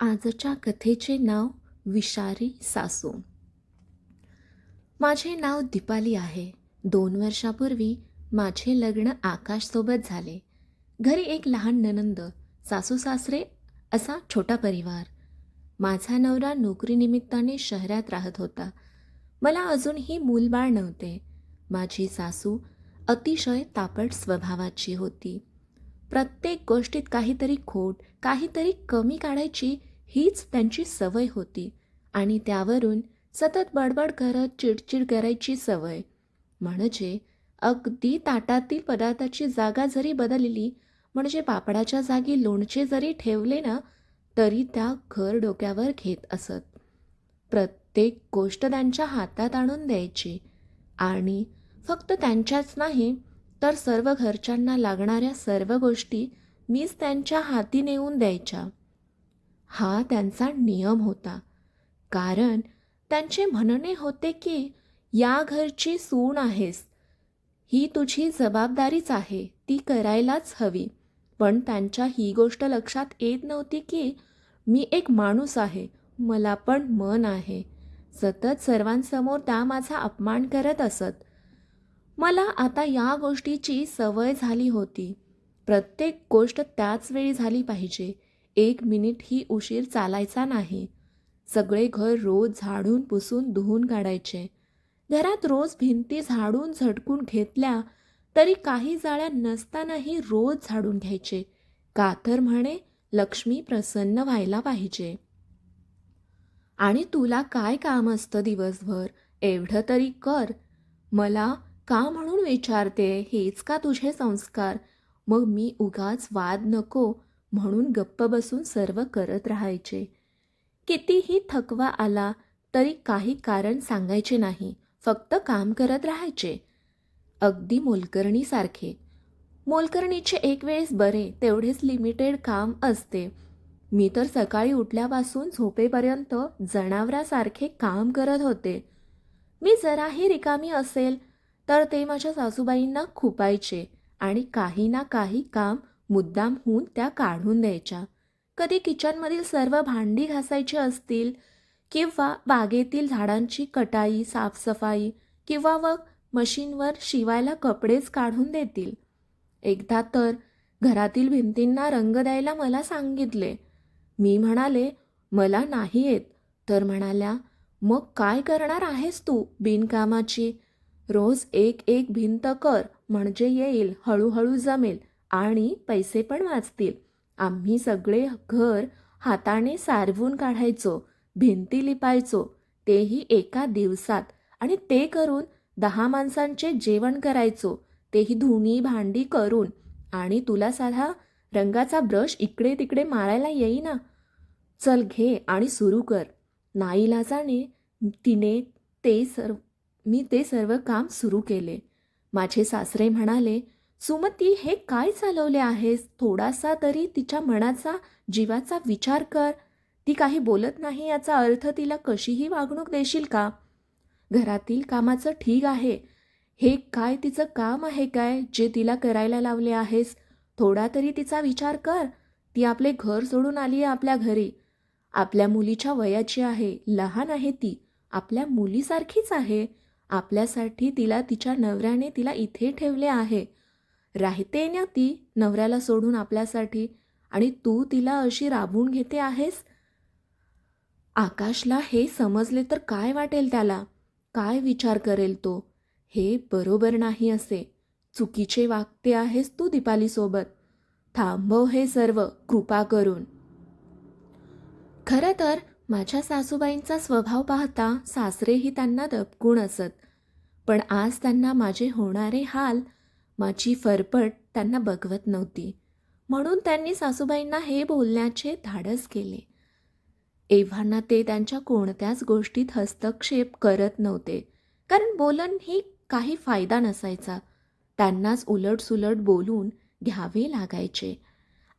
आजच्या कथेचे नाव विषारी सासू. माझे नाव दीपाली आहे. दोन वर्षापूर्वी माझे लग्न आकाशसोबत झाले. घरी एक लहान ननंद सासू सासरे असा छोटा परिवार. माझा नवरा नोकरीनिमित्ताने शहरात राहत होता. मला अजूनही मूलबाळ नव्हते. माझी सासू अतिशय तापट स्वभावाची होती. प्रत्येक गोष्टीत काहीतरी खोट काहीतरी कमी काढायची हीच त्यांची सवय होती. आणि त्यावरून सतत बडबड करत चिडचिड करायची सवय. म्हणजे अगदी ताटातील पदार्थाची जागा जरी बदलली म्हणजे पापडाच्या जागी लोणचे जरी ठेवले ना तरी त्या घर डोक्यावर घेत असत. प्रत्येक गोष्ट त्यांच्या हातात आणून द्यायची. आणि फक्त त्यांच्याच नाही तर सर्व घरच्यांना लागणाऱ्या सर्व गोष्टी मीच त्यांच्या हाती नेऊन द्यायच्या. हा त्यांचा नियम होता. कारण त्यांचे म्हणणे होते की या घरची सून आहेस. ही तुझी जबाबदारीच आहे. ती करायलाच हवी. पण त्यांच्या ही गोष्ट लक्षात येत नव्हती की मी एक माणूस आहे. मला पण मन आहे. सतत सर्वांसमोर त्या माझा अपमान करत असत. मला आता या गोष्टीची सवय झाली होती. प्रत्येक गोष्ट त्याच वेळी झाली पाहिजे. एक मिनिट ही उशीर चालायचा नाही. सगळे घर रोज झाडून पुसून धुवून काढायचे. घरात रोज भिंती झाडून झटकून घेतल्या तरी काही जाळ्या नसतानाही रोज झाडून घ्यायचे. का तर म्हणे लक्ष्मी प्रसन्न व्हायला पाहिजे. आणि तुला काय काम असतं दिवसभर? एवढं तरी कर. मला का म्हणून विचारते हेच का तुझे संस्कार? मग मी उगाच वाद नको म्हणून गप्प बसून सर्व करत राहायचे. कितीही थकवा आला तरी काही कारण सांगायचे नाही फक्त काम करत राहायचे. अगदी मोलकर्णीसारखे. मोलकर्णीचे एक वेळेस बरे तेवढेच लिमिटेड काम असते. मी तर सकाळी उठल्यापासून झोपेपर्यंत जनावरासारखे काम करत होते. मी जराही रिकामी असेल तर ते माझ्या सासूबाईंना खुपायचे आणि काही ना काही काम मुद्दाम होऊन त्या काढून द्यायच्या. कधी किचनमधील सर्व भांडी घासायची असतील किंवा बागेतील झाडांची कटाई साफसफाई किंवा व मशीनवर शिवायला कपडेच काढून देतील. एकदा तर घरातील भिंतींना रंग द्यायला मला सांगितले. मी म्हणाले मला नाही येत. तर म्हणाल्या मग काय करणार आहेस तू बिनकामाची? रोज एक एक भिंत कर म्हणजे येईल हळूहळू जमेल आणि पैसे पण वाचतील. आम्ही सगळे घर हाताने सारवून काढायचो भिंती लिपायचो तेही एका दिवसात आणि ते करून दहा माणसांचे जेवण करायचो तेही धुणी भांडी करून. आणि तुला साधा रंगाचा ब्रश इकडे तिकडे मारायला येईना. चल घे आणि सुरू कर. नाईलाजाने तिने ते सर्व मी ते सर्व काम सुरू केले. माझे सासरे म्हणाले सुमती हे काय चालवले आहेस? थोडासा तरी तिच्या मनाचा जीवाचा विचार कर. ती काही बोलत नाही याचा अर्थ तिला कशीही वागणूक देशील का? घरातील कामाचं ठीक आहे. हे काय तिचं काम आहे काय जे तिला करायला लावले आहेस? थोडा तरी तिचा विचार कर. ती आपले घर सोडून आली आहे आपल्या घरी. आपल्या मुलीच्या वयाची आहे. लहान आहे ती. आपल्या मुलीसारखीच आहे. आपल्यासाठी तिला तिच्या नवऱ्याने तिला इथे ठेवले आहे. राहते ना ती नवऱ्याला सोडून आपल्यासाठी? आणि तू तिला अशी राबून घेते आहेस? आकाशला हे समजले तर काय वाटेल त्याला? काय विचार करेल तो? हे बरोबर नाही असे. चुकीचे वागते आहेस तू दीपालीसोबत. थांबव हे सर्व कृपा करून. खरं तर माझ्या सासूबाईंचा स्वभाव पाहता सासरेही त्यांना दबगुण असत. पण आज त्यांना माझे होणारे हाल माझी फरफट त्यांना बघवत नव्हती. म्हणून त्यांनी सासूबाईंना हे बोलण्याचे धाडस केले. एव्हाना ते त्यांच्या कोणत्याच गोष्टीत हस्तक्षेप करत नव्हते. कारण बोलण ही काही फायदा नसायचा. त्यांनाच उलटसुलट बोलून घ्यावे लागायचे.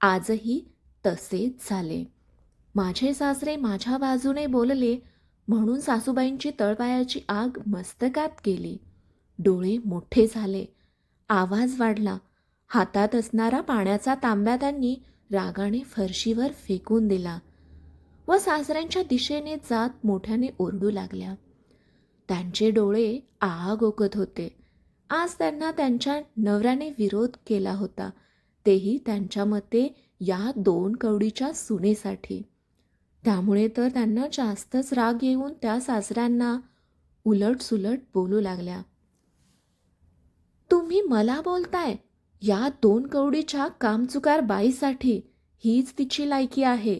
आजही तसेच झाले. माझे सासरे माझ्या बाजूने बोलले म्हणून सासूबाईंची तळपायाची आग मस्तकात गेली. डोळे मोठे झाले. आवाज वाढला. हातात असणारा पाण्याचा तांब्या त्यांनी रागाने फरशीवर फेकून दिला व सासऱ्यांच्या दिशेने जात मोठ्याने ओरडू लागल्या. त्यांचे डोळे आग ओकत होते. आज त्यांना त्यांच्या नवऱ्याने विरोध केला होता. तेही त्यांच्या मते या दोन कवडीच्या सुनेसाठी. त्यामुळे तर त्यांना जास्तच राग येऊन त्या सासऱ्यांना उलट सुलट बोलू लागल्या. तुम्ही मला बोलताय? या दोन कवडीच्या कामचुकार बाईसाठी हीच तिची लायकी आहे.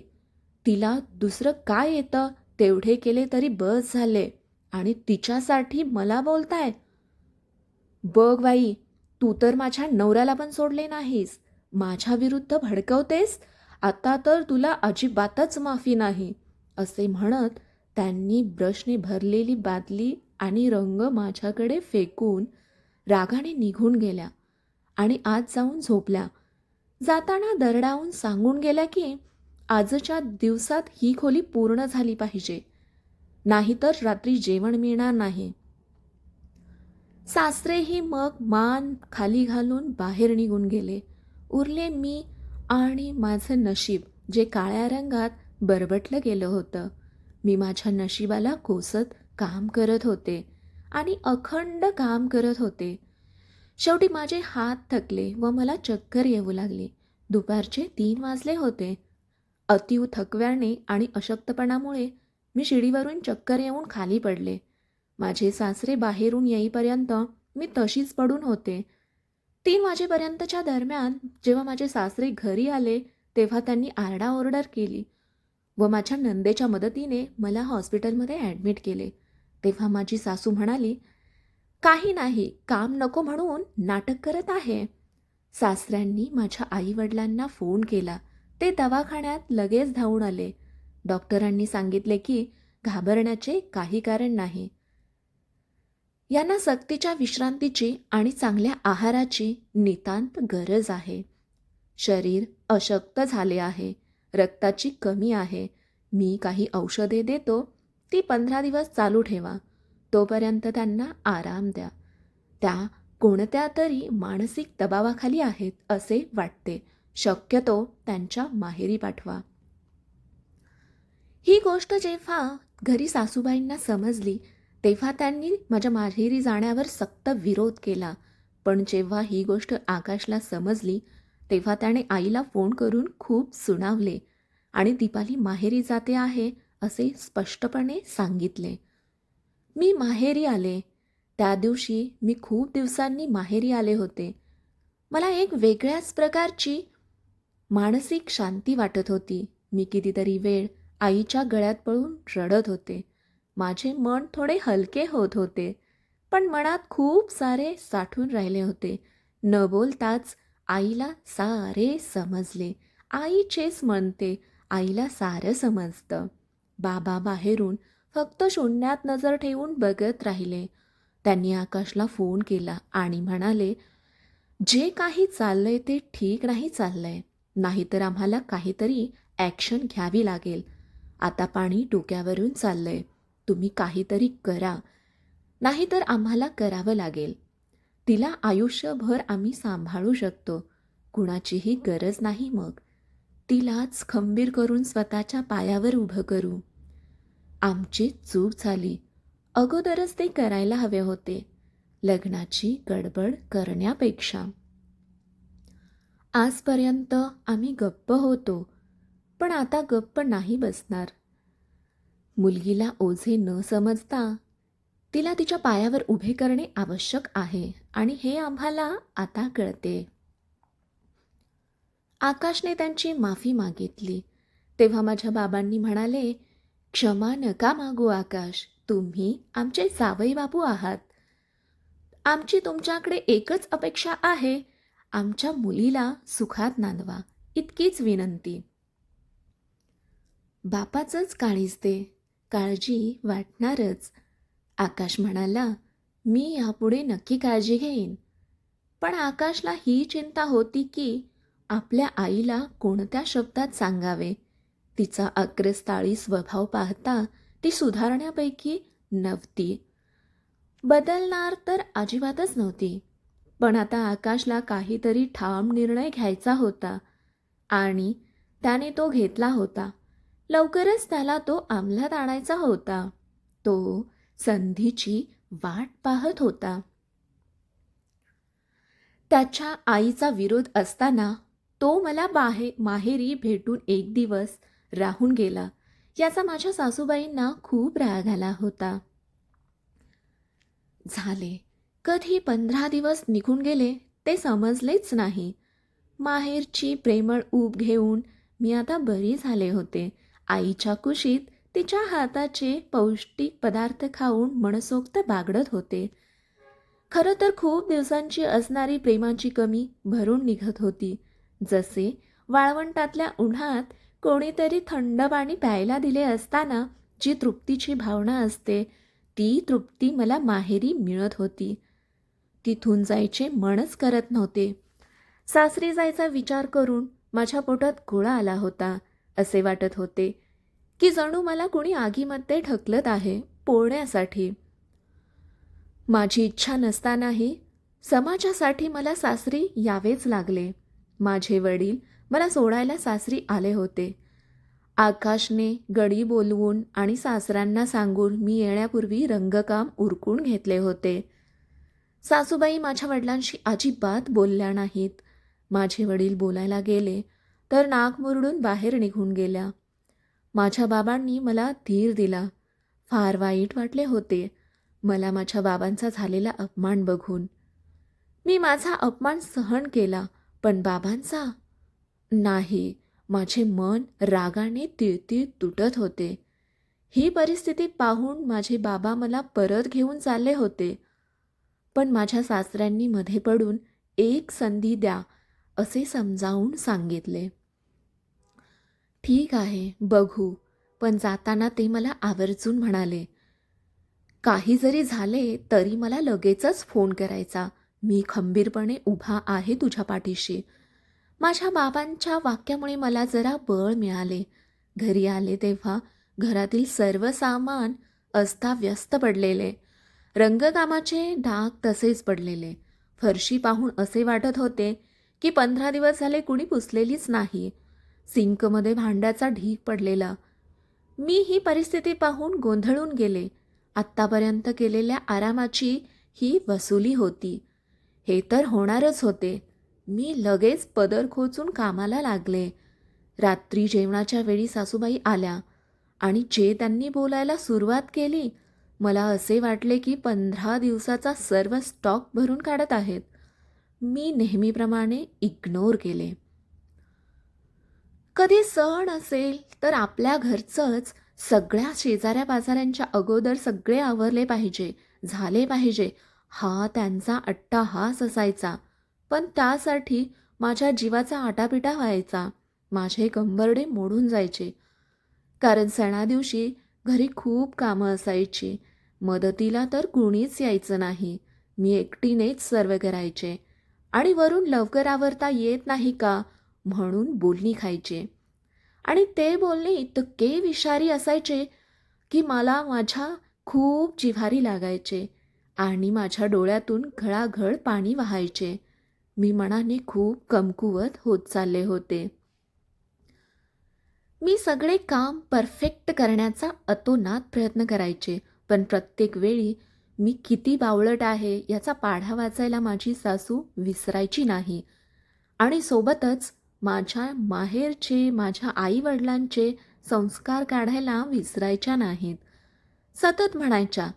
तिला दुसरं काय येतं तेवढे केले तरी बस झाले. आणि तिच्यासाठी मला बोलताय? बघ बाई तू तर माझ्या नवऱ्याला पण सोडले नाहीस. माझ्याविरुद्ध भडकवतेस आता तर तुला अजिबातच माफी नाही असे म्हणत त्यांनी ब्रशने भरलेली बादली आणि रंग माझ्याकडे फेकून रागाने निघून गेल्या आणि आत जाऊन झोपल्या. जाताना दरडावून सांगून गेल्या की आजच्या दिवसात ही खोली पूर्ण झाली पाहिजे. नाहीतर रात्री जेवण मिळणार नाही. सासरेही मग मान खाली घालून बाहेर निघून गेले. उरले मी आणि माझं नशीब जे काळ्या रंगात बरबटलं गेलं होतं. मी माझ्या नशिबाला कोसत काम करत होते आणि अखंड काम करत होते. शेवटी माझे हात थकले व मला चक्कर येऊ लागली. दुपारचे तीन वाजले होते. अतिव थकव्याने आणि अशक्तपणामुळे मी शिडीवरून चक्कर येऊन खाली पडले. माझे सासरे बाहेरून येईपर्यंत मी तशीच पडून होते. तीन वाजेपर्यंतच्या दरम्यान जेव्हा माझे सासरे घरी आले तेव्हा त्यांनी आरडाओरडर केली व माझ्या नंदेच्या मदतीने मला हॉस्पिटलमध्ये ॲडमिट केले. तेव्हा माझी सासू म्हणाली काही नाही काम नको म्हणून नाटक करत आहे. सासऱ्यांनी माझ्या आईवडिलांना फोन केला. ते दवाखान्यात लगेच धावून आले. डॉक्टरांनी सांगितले की घाबरण्याचे काही कारण नाही. यांना सक्तीच्या विश्रांतीची आणि चांगल्या आहाराची नितांत गरज आहे. शरीर अशक्त झाले आहे. रक्ताची कमी आहे. मी काही औषधे देतो. ती पंधरा दिवस चालू ठेवा. तोपर्यंत त्यांना आराम द्या. त्या कोणत्या तरी मानसिक दबावाखाली आहेत असे वाटते. शक्यतो त्यांच्या माहेरी पाठवा. ही गोष्ट जेव्हा घरी सासूबाईंना समजली तेव्हा त्यांनी माझ्या माहेरी जाण्यावर सक्त विरोध केला. पण जेव्हा ही गोष्ट आकाशला समजली तेव्हा त्याने आईला फोन करून खूप सुनावले आणि दीपाली माहेरी जाते आहे असे स्पष्टपणे सांगितले. मी माहेरी आले. त्या दिवशी मी खूप दिवसांनी माहेरी आले होते. मला एक वेगळ्याच प्रकारची मानसिक शांती वाटत होती. मी कितीतरी वेळ आईच्या गळ्यात पळून रडत होते. माझे मन थोडे हलके होत होते पण मनात खूप सारे साठून राहिले होते. न बोलताच आईला सारे समजले. आईचेच म्हणते आईला सारं समजतं. बाबा बाहेरून फक्त शून्यात नजर ठेवून बघत राहिले. त्यांनी आकाशला फोन केला आणि म्हणाले जे काही चाललंय ते ठीक नाही चाललंय. नाहीतर आम्हाला काहीतरी ॲक्शन घ्यावी लागेल. आता पाणी डोक्यावरून चाललंय. तुम्ही काहीतरी करा. नाहीतर आम्हाला करावं लागेल. तिला आयुष्यभर आम्ही सांभाळू शकतो. कुणाचीही गरज नाही मग. तिलाच खंबीर करून स्वतःच्या पायावर उभं करू. आमची चूक झाली. अगोदरच ते करायला हवे होते. लग्नाची गडबड करण्यापेक्षा. आजपर्यंत आम्ही गप्प होतो. पण आता गप्प नाही बसणार. मुलगीला ओझे न समजता तिला तिच्या पायावर उभे करणे आवश्यक आहे आणि हे आम्हाला आता कळते. आकाशने त्यांची माफी मागितली. तेव्हा माझ्या बाबांनी म्हणाले क्षमा नका मागू आकाश तुम्ही आमचे जावई बाबू आहात. आमची तुमच्याकडे एकच अपेक्षा आहे आमच्या मुलीला सुखात नांदवा इतकीच विनंती. बापाचंच काळीज दे. काळजी वाटणारच. आकाश म्हणाला मी यापुढे नक्की काळजी घेईन. पण आकाशला ही चिंता होती की आपल्या आईला कोणत्या शब्दात सांगावे? तिचा अग्रस्ताळी स्वभाव पाहता ती सुधारण्यापैकी नव्हती. बदलणार तर अजिबातच नव्हती. पण आता आकाशला काहीतरी ठाम निर्णय घ्यायचा होता आणि त्याने तो घेतला होता. लवकरच त्याला तो अंमलात आणायचा होता. तो संधीची वाट पाहत होता. त्याच्या आईचा विरोध असताना तो मला बाहे माहेरी भेटून एक दिवस राहून गेला. याचा माझ्या सासूबाईंना खूप राग आला होता. झाले. कधी पंधरा दिवस निघून गेले ते समजलेच नाही. माहेरची प्रेमळ ऊब घेऊन मी आता बरी झाले होते. आईच्या कुशीत तिच्या हाताचे पौष्टिक पदार्थ खाऊन मनसोक्त बागडत होते. खरं तर खूप दिवसांची असणारी प्रेमाची कमी भरून निघत होती. जसे वाळवंटातल्या उन्हात कोणीतरी थंड पाणी प्यायला दिले असताना जी तृप्तीची भावना असते ती तृप्ती मला माहेरी मिळत होती. तिथून जायचे मनच करत नव्हते. सासरी जायचा विचार करून माझ्या पोटात गोळा आला होता. असे वाटत होते की जणू मला कुणी आगीमध्ये ढकलत आहे पोळण्यासाठी. माझी इच्छा नसतानाही समाजासाठी मला सासरी यावेच लागले. माझे वडील मला सोडायला सासरी आले होते. आकाशने गडी बोलवून आणि सासऱ्यांना सांगून मी येण्यापूर्वी रंगकाम उरकून घेतले होते. सासूबाई माझ्या वडिलांशी अजिबात बोलल्या नाहीत. माझे वडील बोलायला गेले तर नाक मुरडून बाहेर निघून गेल्या. माझ्या बाबांनी मला धीर दिला. फार वाईट वाटले होते. मला माझ्या बाबांचा झालेला अपमान बघून. मी माझा अपमान सहन केला पण बाबांचा? नाही माझे मन रागाने तिळतिळ तुटत होते. ही परिस्थिती पाहून माझे बाबा मला परत घेऊन चालले होते. पण माझ्या सासऱ्यांनी मध्ये पडून एक संधी द्या असे समजावून सांगितले. ठीक आहे बघू. पण जाताना ते मला आवर्जून म्हणाले काही जरी झाले तरी मला लगेचच फोन करायचा. मी खंबीरपणे उभा आहे तुझ्या पाठीशी. माझ्या बाबांच्या वाक्यामुळे मला जरा बळ मिळाले. घरी आले तेव्हा घरातील सर्व सामान अस्ताव्यस्त पडलेले. रंगकामाचे डाग तसेच पडलेले. फरशी पाहून असे वाटत होते की पंधरा दिवस झाले कुणी पुसलेलीच नाही. सिंकमध्ये भांड्याचा ढीक पडलेला. मी ही परिस्थिती पाहून गोंधळून गेले. आत्तापर्यंत केलेल्या आरामाची ही वसुली होती. हे तर होणारच होते. मी लगेच पदर खोचून कामाला लागले. रात्री जेवणाच्या वेळी सासूबाई आल्या आणि जे त्यांनी बोलायला सुरुवात केली मला असे वाटले की पंधरा दिवसाचा सर्व स्टॉक भरून काढत आहेत. मी नेहमीप्रमाणे इग्नोर केले. कधी सण असेल तर आपल्या घरचंच सगळ्या शेजाऱ्या पाजाऱ्यांच्या अगोदर सगळे आवरले पाहिजे झाले पाहिजे. हा त्यांचा अट्टाहास असायचा. पण त्यासाठी माझ्या जीवाचा आटापिटा व्हायचा. माझे कंबरडे मोडून जायचे. कारण सणादिवशी घरी खूप कामं असायची. मदतीला तर कुणीच यायचं नाही. मी एकटीनेच सर्व करायचे. आणि वरून लवकर आवरता येत नाही का? म्हणून बोलणी खायचे. आणि ते बोलणे इतके विषारी असायचे की मला माझ्या खूप जिव्हारी लागायचे आणि माझ्या डोळ्यातून घळाघळ पाणी वाहायचे. मी मनाने खूप कमकुवत होत चालले होते. मी सगळे काम परफेक्ट करण्याचा अतोनात प्रयत्न करायचे पण प्रत्येक वेळी मी किती बावळट आहे याचा पाढा वाचायला माझी सासू विसरायची नाही. आणि सोबतच माझ्या माहेरचे माझ्या आईवडिलांचे संस्कार काढायला विसरायच्या नाहीत. सतत म्हणायच्या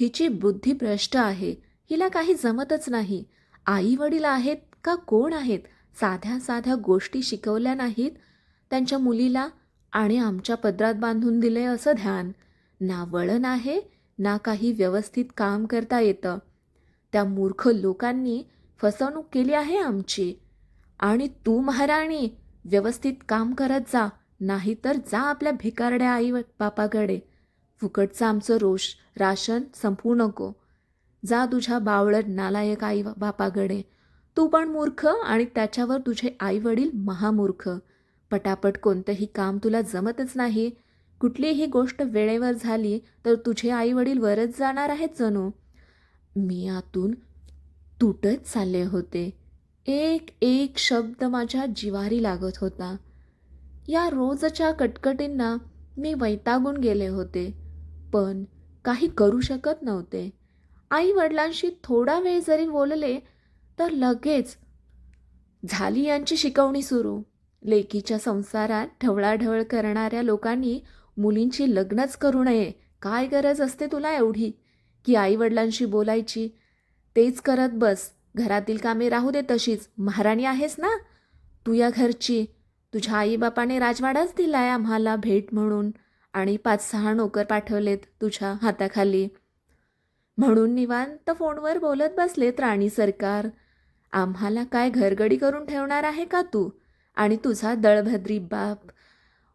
हिची बुद्धी भ्रष्ट आहे हिला काही जमतच नाही. आई वडील आहेत का कोण आहेत? साध्या साध्या गोष्टी शिकवल्या नाहीत. त्यांच्या मुलीला आणि आमच्या पदरात बांधून दिले असं ध्यान. ना वळण आहे ना काही व्यवस्थित काम करता येतं. त्या मूर्ख लोकांनी फसवणूक केली आहे आमची. आणि तू महाराणी व्यवस्थित काम करत जा नाहीतर जा आपल्या भिकारड्या आई बापाकडे. फुकटचं आमचं रोष राशन संपू नको. जा तुझ्या बावळट नालायक आई बापाकडे. तू पण मूर्ख आणि त्याच्यावर तुझे आई वडील महामूर्ख. पटापट कोणतंही काम तुला जमतच नाही. कुठलीही गोष्ट वेळेवर झाली तर तुझे आई वडील वरच जाणार आहेत जणू. मी आतून तुटत चालले होते. एक एक शब्द माझ्या जिवारी लागत होता. या रोजच्या कटकटींना मी वैतागून गेले होते पण काही करू शकत नव्हते. आई वडिलांशी थोडा वेळ जरी बोलले तर लगेच झाली यांची शिकवणी सुरू. लेकीच्या संसारात ढवळाढवळ करणाऱ्या लोकांनी मुलींची लग्नच करू नये. काय गरज असते तुला एवढी? की आई वडिलांशी बोलायची? तेच करत बस. घरातील कामे राहू दे तशीच. महाराणी आहेस ना? तू या घरची. तुझ्या आईबापाने राजवाडाच दिलाय आम्हाला भेट म्हणून. आणि पाच सहा नोकर पाठवलेत तुझ्या हाताखाली. म्हणून निवांत फोनवर बोलत बसलेत राणी सरकार. आम्हाला काय घरगडी करून ठेवणार आहे का तू? आणि तुझा दळभद्री बाप.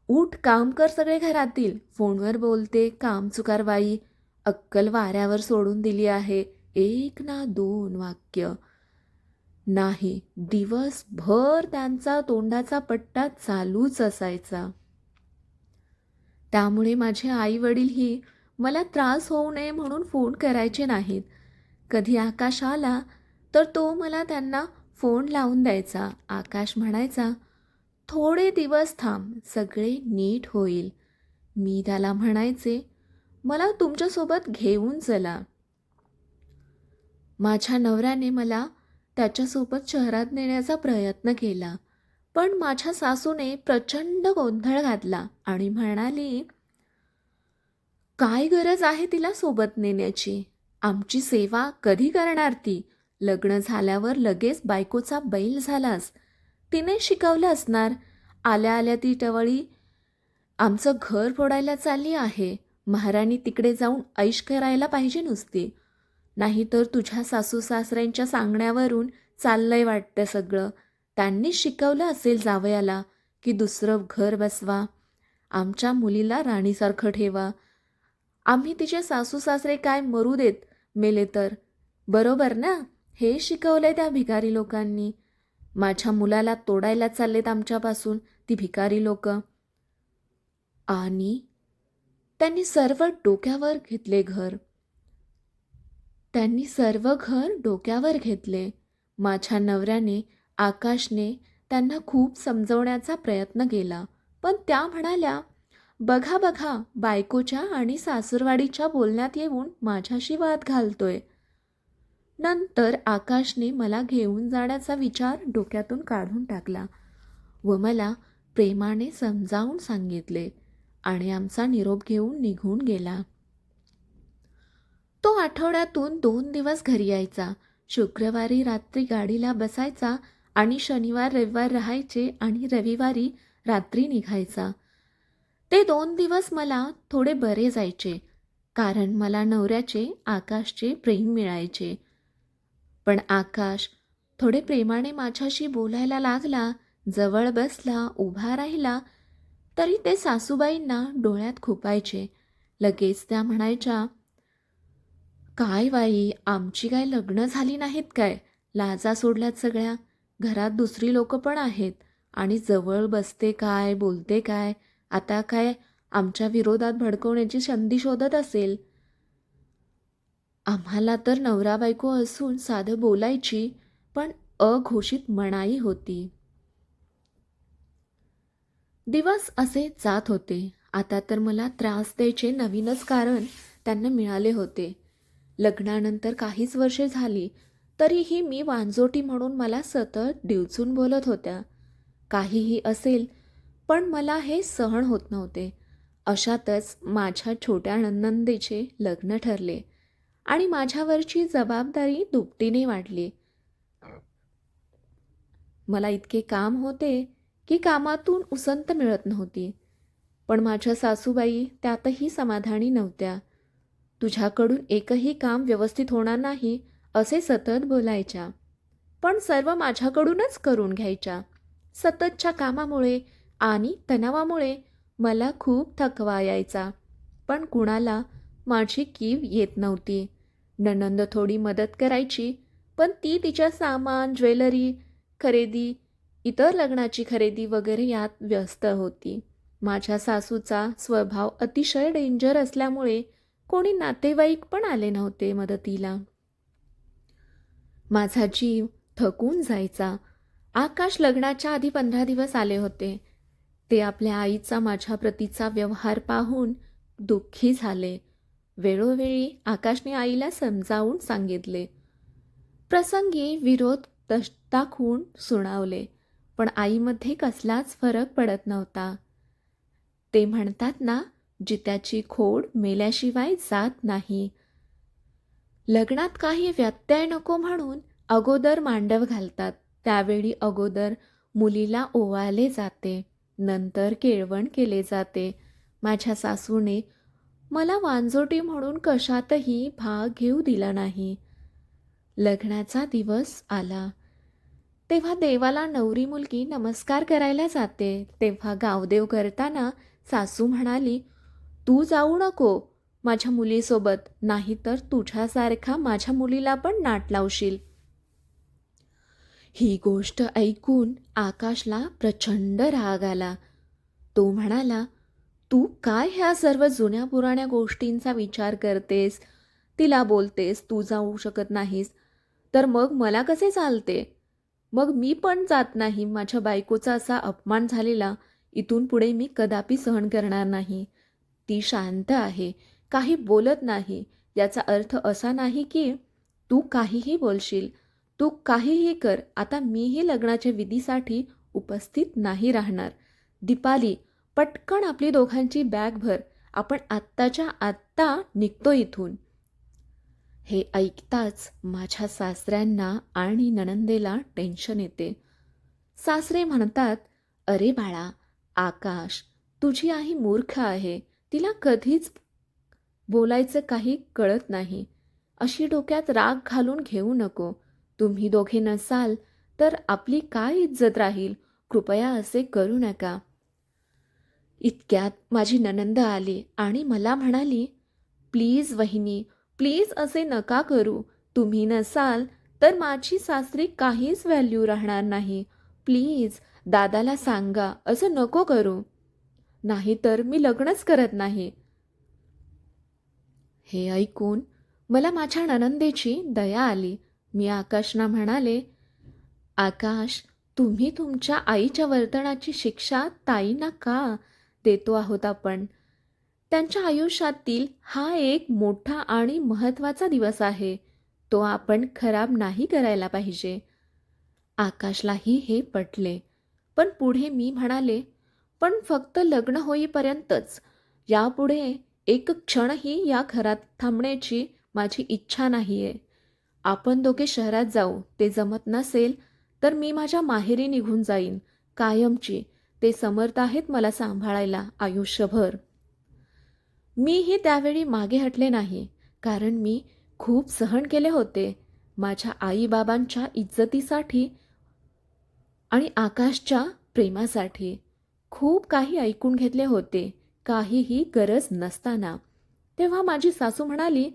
उठ काम कर सगळे घरातील. फोनवर बोलते काम चुकारवाई अक्कल वाऱ्यावर सोडून दिली आहे. एक ना दोन वाक्य. नाही दिवसभर त्यांचा तोंडाचा पट्टा चालूच असायचा. त्यामुळे माझे आई वडीलही मला त्रास होऊ नये म्हणून फोन करायचे नाहीत. कधी आकाश आला तर तो मला त्यांना फोन लावून द्यायचा. आकाश म्हणायचा थोडे दिवस थांब सगळे नीट होईल. मी त्याला म्हणायचे मला तुमच्यासोबत घेऊन चला. माझ्या नवऱ्याने मला त्याच्यासोबत शहरात नेण्याचा प्रयत्न केला. पण माझ्या सासूने प्रचंड गोंधळ घातला आणि म्हणाली काय गरज आहे तिला सोबत नेण्याची? आमची सेवा कधी करणार ती? लग्न झाल्यावर लगेच बायकोचा बैल झालास. तिने शिकवलं असणार. आल्या आल्या ती टवळी आमचं घर फोडायला चालली आहे. महाराणी तिकडे जाऊन ऐश करायला पाहिजे नुसती. नाहीतर तुझ्या सासू सासऱ्यांच्या सांगण्यावरून चाललंय वाटतं सगळं. त्यांनीच शिकवलं असेल जावयाला की दुसरं घर बसवा. आमच्या मुलीला राणीसारखं ठेवा. आम्ही तिचे सासू सासरे काय मरू देत? मेले तर. बरोबर ना? हे शिकवलंय त्या भिकारी लोकांनी. माझ्या मुलाला तोडायला चाललेत आमच्यापासून ती भिकारी लोक. आणि? त्यांनी सर्व डोक्यावर घेतले घर. त्यांनी सर्व घर डोक्यावर घेतले. माझ्या नवऱ्याने आकाशने त्यांना खूप समजवण्याचा प्रयत्न केला. पण त्या म्हणाल्या बघा बघा बायकोच्या आणि सासूरवाडीच्या बोलण्यात येऊन माझ्याशी वाद घालतोय. नंतर आकाशने मला घेऊन जाण्याचा विचार डोक्यातून काढून टाकला व मला प्रेमाने समजावून सांगितले आणि आमचा निरोप घेऊन निघून गेला. आठवड्यातून दोन दिवस घरी यायचा. शुक्रवारी रात्री गाडीला बसायचा आणि शनिवार रविवार राहायचे आणि रविवारी रात्री निघायचा. ते दोन दिवस मला थोडे बरे जायचे कारण मला नवऱ्याचे आकाशचे प्रेम मिळायचे. पण आकाश थोडे प्रेमाने माझ्याशी बोलायला लागला जवळ बसला उभा राहिला तरी ते सासूबाईंना डोळ्यात खुपायचे. लगेच त्या म्हणायच्या काय बाई आमची काय लग्न झाली नाहीत काय? लाजा सोडल्यात सगळ्या. घरात दुसरी लोक पण आहेत. आणि जवळ बसते काय बोलते काय? आता काय आमच्या विरोधात भडकवण्याची संधी शोधत असेल? आम्हाला तर नवरा बायको असून साधं बोलायची पण अघोषित मनाई होती. दिवस असे जात होते. आता तर मला त्रास द्यायचे नवीनच कारण त्यांना मिळाले होते. लग्नानंतर काहीच वर्षे झाली तरीही मी वांजोटी म्हणून मला सतत डिवचून बोलत होत्या. काहीही असेल पण मला हे सहन होत नव्हते. अशातच माझ्या छोट्या नंदेचे लग्न ठरले आणि माझ्यावरची जबाबदारी दुपटीने वाढली. मला इतके काम होते की कामातून उसंत मिळत नव्हती पण माझ्या सासूबाई त्यातही समाधानी नव्हत्या. तुझ्याकडून एकही काम व्यवस्थित होणार नाही असे सतत बोलायच्या. पण सर्व माझ्याकडूनच करून घ्यायच्या. सततच्या कामामुळे आणि तणावामुळे मला खूप थकवा यायचा. पण कुणाला माझी कीव येत नव्हती. ननंद थोडी मदत करायची पण ती तिच्या सामान ज्वेलरी खरेदी इतर लग्नाची खरेदी वगैरे यात व्यस्त होती. माझ्या सासूचा स्वभाव अतिशय डेंजर असल्यामुळे कोणी नातेवाईक पण आले नव्हते मदतीला. माझा जीव थकून जायचा. आकाश लग्नाच्या आधी पंधरा दिवस आले होते. ते आपल्या आईचा माझ्या प्रतीचा व्यवहार पाहून दुःखी झाले. वेळोवेळी आकाशने आईला समजावून सांगितले. प्रसंगी विरोध दाखवून सुनावले पण आईमध्ये कसलाच फरक पडत नव्हता. ते म्हणतात ना जित्याची खोड मेल्याशिवाय जात नाही. लग्नात काही व्यत्यय नको म्हणून अगोदर मांडव घालतात. त्यावेळी अगोदर मुलीला ओवाळले जाते. नंतर केळवण केले जाते. माझ्या सासूने मला वांजोटी म्हणून कशातही भाग घेऊ दिला नाही. लग्नाचा दिवस आला. तेव्हा देवाला नवरी मुलगी नमस्कार करायला जाते. तेव्हा गावदेव करताना सासू म्हणाली तू जाऊ नको. माझ्या मुलीसोबत नाहीतर तुझ्यासारखा माझ्या मुलीला पण नाट लावशील. ही गोष्ट ऐकून आकाशला प्रचंड राग आला. तो म्हणाला तू काय ह्या सर्व जुन्या पुराण्या गोष्टींचा विचार करतेस? तिला बोलतेस तू जाऊ शकत नाहीस. तर मग मला कसे चालते? मग मी पण जात नाही. माझ्या बायकोचा असा अपमान झालेला. इथून पुढे मी कदापि सहन करणार नाही. ती शांत आहे काही बोलत नाही. याचा अर्थ असा नाही की तू काहीही बोलशील तू काहीही कर आता मीही लग्नाच्या विधीसाठी उपस्थित नाही राहणार. दीपाली पटकन आपली दोघांची बॅग भर आपण आत्ताच्या आत्ता निघतो इथून. हे ऐकताच माझ्या सासऱ्यांना आणि नणंदेला टेन्शन येते. सासरे म्हणतात अरे बाळा आकाश तुझी आई मूर्ख आहे. तिला कधीच बोलायचं काही कळत नाही. अशी डोक्यात राग घालून घेऊ नको. तुम्ही दोघे नसाल तर आपली काय इज्जत राहील? कृपया असे करू नका. इतक्यात माझी ननंद आली आणि मला म्हणाली प्लीज वहिनी प्लीज असे नका करू. तुम्ही नसाल तर माझी सासरी काहीच व्हॅल्यू राहणार नाही. प्लीज दादाला सांगा असं नको करू. नाहीतर मी लग्नच करत नाही. हे ऐकून मला माझ्या ननंदेची दया आली. मी आकाशना म्हणाले आकाश तुम्ही तुमच्या आईच्या वर्तनाची शिक्षा ताईंना का देतो आहोत आपण? त्यांच्या आयुष्यातील हा एक मोठा आणि महत्त्वाचा दिवस आहे. तो आपण खराब नाही करायला पाहिजे. आकाशलाही हे पटले. पण पुढे मी म्हणाले पण फक्त लग्न होईपर्यंतच. यापुढे एक क्षणही या घरात थांबण्याची माझी इच्छा नाही आहे आपण दोघे शहरात जाऊ ते जमत नसेल तर मी माझ्या माहेरी निघून जाईन. कायमची ते समर्थ आहेत मला सांभाळायला आयुष्यभर. मीही त्यावेळी मागे हटले नाही कारण मी खूप सहन केले होते. माझ्या आईबाबांच्या इज्जतीसाठी आणि आकाशच्या प्रेमासाठी. खूप काही ऐकून घेतले होते. काहीही गरज नसताना. तेव्हा माझी सासू म्हणाली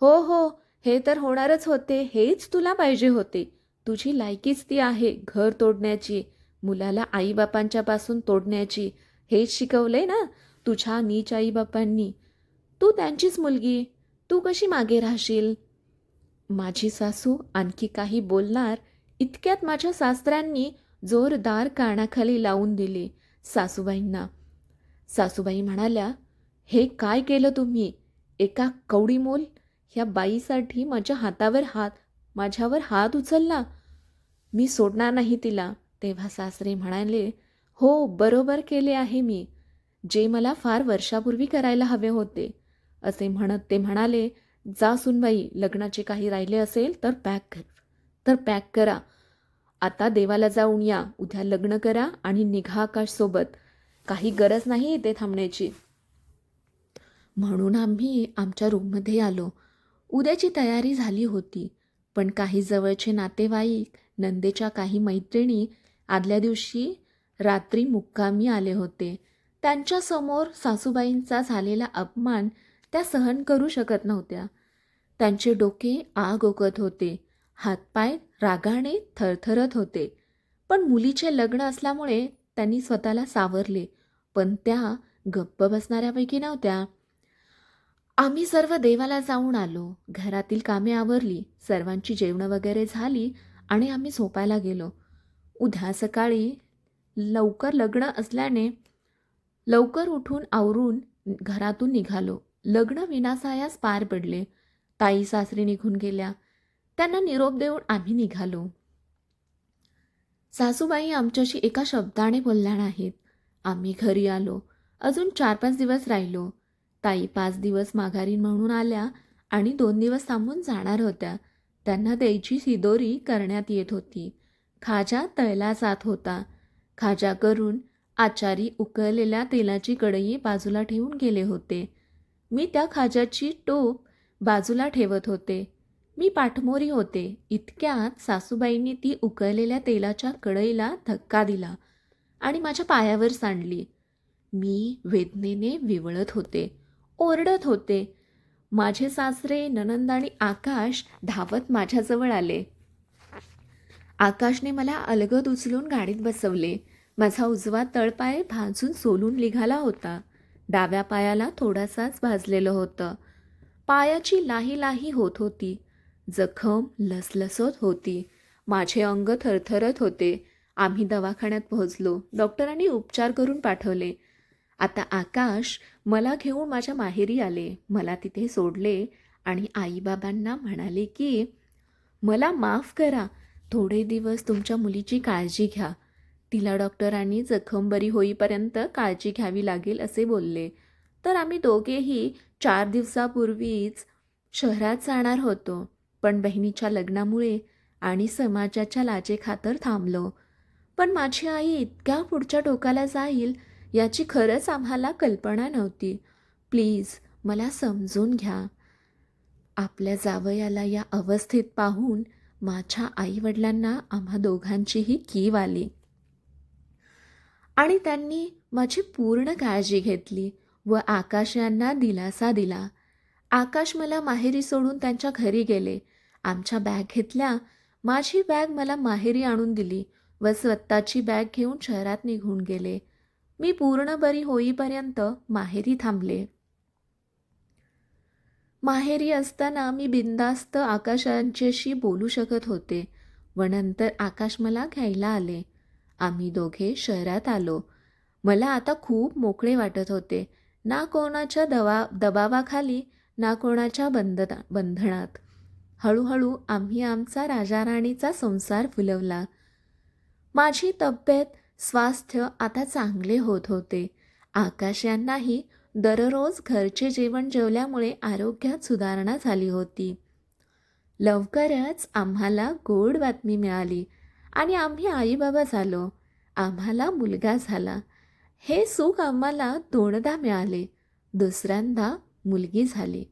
हो हो हे तर होणारच होते. हेच तुला पाहिजे होते. तुझी लायकीच ती आहे घर तोडण्याची मुलाला आईबापांच्यापासून तोडण्याची. हेच शिकवलंय ना तुझ्या नीच आईबापांनी. तू त्यांचीच मुलगी. तू कशी मागे राहशील? माझी सासू आणखी काही बोलणार इतक्यात माझ्या सासऱ्यांनी जोरदार कानाखाली लावून दिली. सासूबाईंना. सासूबाई म्हणाल्या हे काय केलं तुम्ही? एका कवडीमोल ह्या बाईसाठी माझ्या हातावर हात माझ्यावर हात उचलला. मी सोडणार नाही तिला. तेव्हा सासरे म्हणाले हो बरोबर केले आहे मी. जे मला फार वर्षापूर्वी करायला हवे होते. असे म्हणत ते म्हणाले जा सुनबाई लग्नाचे काही राहिले असेल तर पॅक कर. तर पॅक करा. आता देवाला जाऊन या. उद्या लग्न करा आणि निघा आकाशसोबत काही गरज नाही इथे थांबण्याची. म्हणून आम्ही आमच्या रूममध्ये आलो. उद्याची तयारी झाली होती. पण काही जवळचे नातेवाईक नंदेच्या काही मैत्रिणी आदल्या दिवशी रात्री मुक्कामी आले होते. त्यांच्यासमोर सासूबाईंचा झालेला अपमान त्या सहन करू शकत नव्हत्या. त्यांचे डोके आग ओकत होते. हातपाय रागाने थरथरत होते. पण मुलीचे लग्न असल्यामुळे त्यांनी स्वतःला सावरले पण त्या गप्प बसणाऱ्यापैकी नव्हत्या. आम्ही सर्व देवाला जाऊन आलो. घरातील कामे आवरली सर्वांची जेवणं वगैरे झाली आणि आम्ही झोपायला गेलो. उद्या सकाळी लवकर लग्न असल्याने लवकर उठून आवरून घरातून निघालो. लग्न विनासायास पार पडले. ताई सासरी निघून गेल्या. त्यांना निरोप देऊन आम्ही निघालो. सासूबाई आमच्याशी एका शब्दाने बोलल्या नाहीत. आम्ही घरी आलो. अजून चार पाच दिवस राहिलो. ताई पाच दिवस माघारी म्हणून आल्या आणि दोन दिवस थांबून जाणार होत्या. त्यांना द्यायची सिदोरी करण्यात येत होती. खाजा तळला जात होता. खाजा करून आचारी उकळलेल्या तेलाची कढई बाजूला ठेवून गेले होते. मी त्या खाज्याची टोप बाजूला ठेवत होते. मी पाठमोरी होते. इतक्यात सासूबाईंनी ती उकळलेल्या तेलाच्या कढईला धक्का दिला आणि माझ्या पायावर सांडली. मी वेदनेने विवळत होते. ओरडत होते. माझे सासरे ननंद आणि आकाश धावत माझ्याजवळ आले. आकाशने मला अलगद उचलून गाडीत बसवले. माझा उजवा तळपाय भाजून सोलून निघाला होता. डाव्या पायाला थोडासाच भाजलेलं होतं. पायाची लाही लाही होत होती. जखम लसलसत होती. माझे अंग थरथरत होते. आम्ही दवाखान्यात पोहोचलो. डॉक्टरांनी उपचार करून पाठवले. आता आकाश मला घेऊन माझ्या माहेरी आले. मला तिथे सोडले आणि आईबाबांना म्हणाले की मला माफ करा. थोडे दिवस तुमच्या मुलीची काळजी घ्या. तिला डॉक्टरांनी जखम बरी होईपर्यंत काळजी घ्यावी लागेल असे बोलले. तर आम्ही दोघेही चार दिवसापूर्वीच शहरात जाणार होतो. पण बहिणीच्या लग्नामुळे आणि समाजाच्या लाजेखातर थांबलो. पण माझी आई इतक्या पुढच्या टोकाला जाईल याची खरंच आम्हाला कल्पना नव्हती. प्लीज मला समजून घ्या. आपल्या जावयाला या अवस्थेत पाहून माझ्या आईवडिलांना आम्हा दोघांचीही कीव आली. आणि त्यांनी माझी पूर्ण काळजी घेतली व आकाश यांना दिलासा दिला. आकाश मला माहेरी सोडून त्यांच्या घरी गेले. आमच्या बॅग घेतल्या. माझी बॅग मला माहेरी आणून दिली व स्वतःची बॅग घेऊन शहरात निघून गेले. मी पूर्ण बरी होईपर्यंत माहेरी थांबले. माहेरी असताना मी बिंदास्त आकाशांच्याशी बोलू शकत होते व नंतर आकाश मला घ्यायला आले. आम्ही दोघे शहरात आलो. मला आता खूप मोकळे वाटत होते. ना कोणाच्या दवा दबावाखाली ना कोणाच्या बंधना बंधनात. हळूहळू आम्ही आमचा राजाराणीचा संसार फुलवला. माझी तब्येत स्वास्थ्य आता चांगले होत होते. आकाश यांनाही दररोज घरचे जेवण जेवल्यामुळे आरोग्यात सुधारणा झाली होती. लवकरच आम्हाला गोड बातमी मिळाली आणि आम्ही आईबाबा झालो. आम्हाला मुलगा झाला. हे सुख आम्हाला दोनदा मिळाले. दुसऱ्यांदा मुलगी झाली.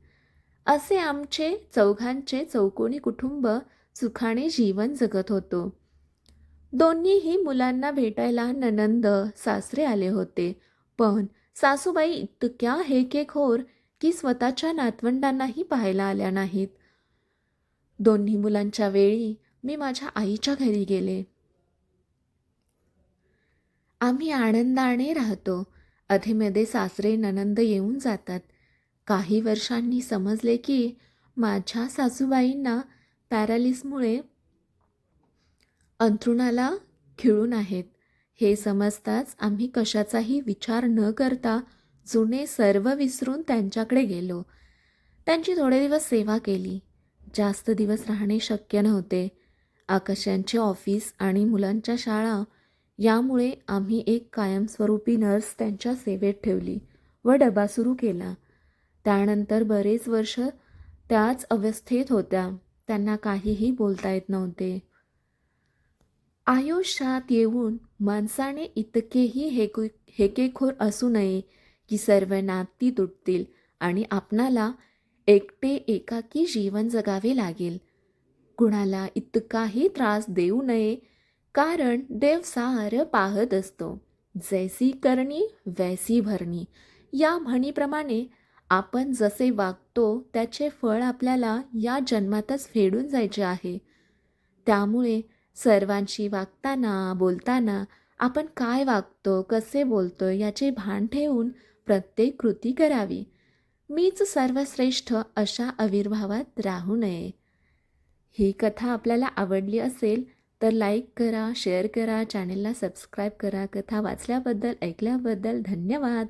असे आमचे चौघांचे चौकोनी कुटुंब सुखाने जीवन जगत होतो. दोन्हीही मुलांना भेटायला ननंद सासरे आले होते. पण सासूबाई इतक्या हेकेखोर की स्वतःच्या नातवंडांनाही पाहायला आल्या नाहीत. दोन्ही मुलांच्या वेळी मी माझ्या आईच्या घरी गेले. आम्ही आनंदाने राहतो. अधेमध्ये सासरे ननंद येऊन जातात. काही वर्षांनी समजले की माझ्या सासूबाईंना पॅरालिसमुळे अंथरुणाला खिळून आहेत. हे समजताच आम्ही कशाचाही विचार न करता जुने सर्व विसरून त्यांच्याकडे गेलो. त्यांची थोडे दिवस सेवा केली. जास्त दिवस राहणे शक्य नव्हते. आकाशांचे ऑफिस आणि मुलांच्या शाळा यामुळे आम्ही एक कायमस्वरूपी नर्स त्यांच्या सेवेत ठेवली व डबा सुरू केला. त्यानंतर बरेच वर्ष त्याच अवस्थेत होत्या. त्यांना काहीही बोलता येत नव्हते. आयुष्यात येऊन माणसाने इतकेही हेकु हेकेखोर असू नये की सर्व नाती तुटतील आणि आपणाला एकटे एकाकी जीवन जगावे लागेल. कुणाला इतकाही त्रास देऊ नये कारण देव सार पाहत असतो. जैसी करणी वैसी भरणी. या म्हणीप्रमाणे आपण जसे वागतो त्याचे फळ आपल्याला या जन्मातच फेडून जायचे आहे. त्यामुळे सर्वांशी वागताना बोलताना आपण काय वागतो कसे बोलतो याचे भान ठेवून प्रत्येक कृती करावी. मीच सर्वश्रेष्ठ अशा आविर्भावात राहू नये. ही कथा आपल्याला आवडली असेल तर लाईक करा शेअर करा चॅनेलला सबस्क्राईब करा. कथा वाचल्याबद्दल ऐकल्याबद्दल धन्यवाद.